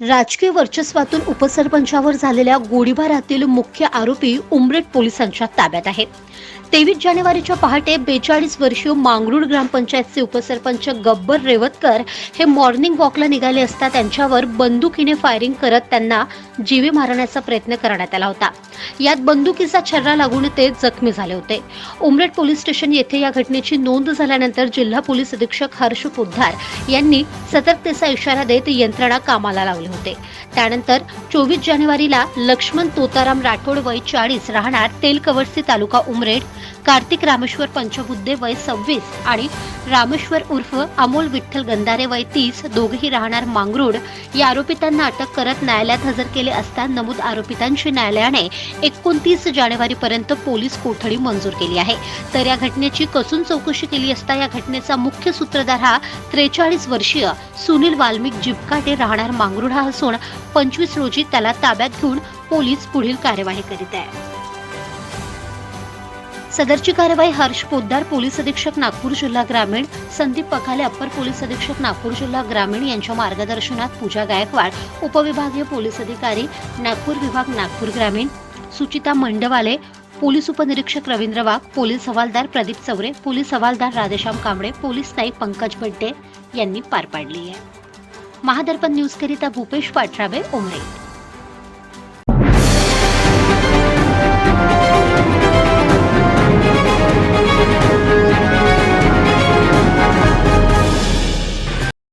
राजकीय वर्चस्वातून उपसरपंचावर झालेल्या गोळीबारातील मुख्य आरोपी उमरेड पोलिसांच्या ताब्यात आहे तेवीस जानेवारीच्या पहाटे बेचाळीस वर्षीय मांगरूळ ग्रामपंचायतचे उपसरपंच गब्बर रेवतकर हे मॉर्निंग वॉकला निघाले असता त्यांच्यावर बंदुकीने फायरिंग करत त्यांना जीवे मारण्याचा प्रयत्न करण्यात आला होता. यात बंदुकीचा छर्रा लागून ते जखमी झाले होते. उमरेड पोलीस स्टेशन येथे या घटनेची नोंद झाल्यानंतर जिल्हा पोलीस अधीक्षक हर्ष पोद्दार यांनी सतर्कतेचा इशारा देत यंत्रणा कामाला लावले होते. त्यानंतर चोवीस जानेवारीला लक्ष्मण तोताराम राठोड वय चाळीस राहणार तेलकवडसी तालुका उमरेड कार्तिक रामेश्वर पंचबुद्धे वय सव्वीस आणि रामेश्वर उर्फ अमोल विठ्ठल गंधारे वय तीस दोघेही राहणार मांगरूड. या आरोपितांना अटक करत न्यायालयात हजर केले असता नमूद आरोपितांची न्यायालयाने एकोणतीस जानेवारीपर्यंत पोलीस कोठडी मंजूर केली आहे. तर या घटनेची कसून चौकशी केली असता या घटनेचा मुख्य सूत्रधार हा त्रेचाळीस वर्षीय सुनील वाल्मिक जिपकाटे राहणार मांगरूळ हा असून पंचवीस रोजी त्याला ताब्यात घेऊन पोलीस पुढील कार्यवाही करीत आहे. सदरची कार्यवाही हर्ष पोद्दार पोलीस अधीक्षक नागपूर जिल्हा ग्रामीण संदीप पखाले अप्पर पोलीस अधीक्षक नागपूर जिल्हा ग्रामीण यांच्या मार्गदर्शनात पूजा गायकवाड उपविभागीय पोलीस अधिकारी नागपूर विभाग नागपूर ग्रामीण सुचिता मंडवाले पोलीस उपनिरीक्षक रवींद्र वाघ पोलीस हवालदार प्रदीप चौरे पोलीस हवालदार राधेश्याम कांबळे पोलीस नाईक पंकज बड्डे यांनी पार पाडली आहे. महादर्पण न्यूजकरिता भूपेश पाठराबे उमरे.